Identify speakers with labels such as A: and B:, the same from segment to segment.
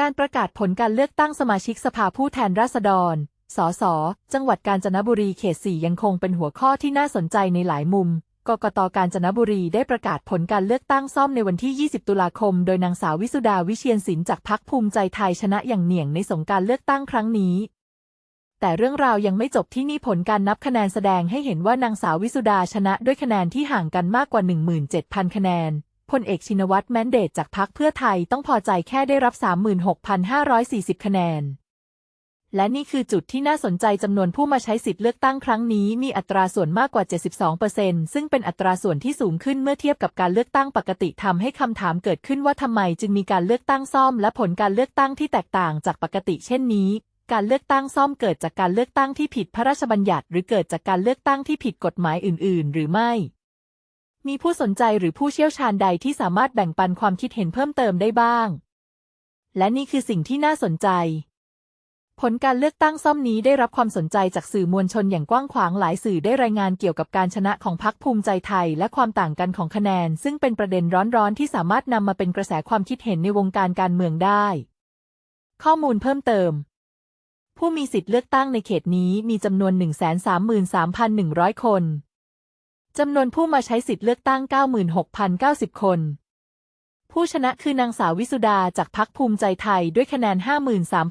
A: การประกาศผลการเลือกตั้งสมาชิกสภาผู้แทนราษฎร สส จังหวัดกาญจนบุรีเขต4ยังคงเป็นหัวข้อที่น่าสนใจในหลายมุม กกตกาญจนบุรีได้ประกาศผลการเลือกตั้งซ่อมในวันที่ 20 ตุลาคม โดยนางสาววิสุดาวิเชียนศิลป์จากพรรคภูมิใจไทยชนะอย่างเหนี่ยงในสงการเลือกตั้งครั้งนี้ แต่เรื่องราวยังไม่จบที่นี่ผลการนับคะแนนแสดงให้เห็นว่านางสาววิสุดาชนะด้วยคะแนนที่ห่างกันมากกว่า 17,000 คะแนน พลเอกชินวัตรแมนเดตจากพรรคเพื่อไทยต้องพอใจแค่ได้รับ 36,540 คะแนน และนี่คือจุดที่น่าสนใจจำนวนผู้มาใช้สิทธิ์เลือกตั้งครั้งนี้มีอัตราส่วนมากกว่า 72%ซึ่งเป็นอัตราส่วนที่สูงขึ้นเมื่อเทียบกับการเลือกตั้งปกติทำให้คำถามเกิดขึ้นว่าทำไมจึงมีการเลือกตั้งซ่อม และผลการเลือกตั้งที่แตกต่างจากปกติเช่นนี้การเลือกตั้งซ่อมเกิดจากการเลือกตั้งที่ผิดพระราชบัญญัติ หรือเกิดจากการเลือกตั้งที่ผิดกฎหมายอื่น ๆ หรือไม่ มีผู้สนใจหรือผู้เชี่ยวชาญใดที่สามารถแบ่งปันความคิดเห็นเพิ่มเติมได้บ้าง และนี่คือสิ่งที่น่าสนใจ ผลการเลือกตั้งซ่อมนี้ได้รับความสนใจจากสื่อมวลชนอย่างกว้างขวางหลายสื่อได้รายงานเกี่ยวกับการชนะของพรรคภูมิใจไทย และความต่างกันของคะแนน ซึ่งเป็นประเด็นร้อนๆที่สามารถนำมาเป็นกระแสความคิดเห็นในวงการการเมืองได้ ข้อมูลเพิ่มเติมผู้มีสิทธิ์เลือกตั้งในเขตนี้มีจำนวน 133,100 คน จำนวนผู้มาใช้สิทธิ์เลือกตั้ง 96,090 คน ผู้ชนะคือนางสาววิสุดาจากพรรคภูมิใจไทยด้วยคะแนน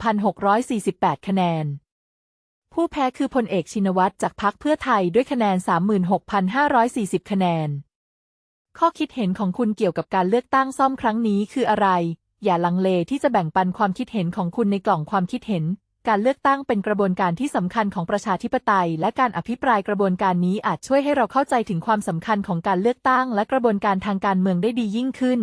A: 53,648 คะแนน ผู้แพ้คือพลเอกชินวัตรจากพรรคเพื่อไทยด้วยคะแนน 36,540 คะแนน ข้อคิดเห็นของคุณเกี่ยวกับการเลือกตั้งซ่อมครั้งนี้คืออะไร อย่าลังเลที่จะแบ่งปันความคิดเห็นของคุณในกล่องความคิดเห็น การเลือกตั้งเป็นกระบวนการที่สำคัญของประชาธิปไตย และการอภิปรายกระบวนการนี้อาจช่วยให้เราเข้าใจถึงความสำคัญของการเลือกตั้ง และกระบวนการทางการเมืองได้ดียิ่งขึ้น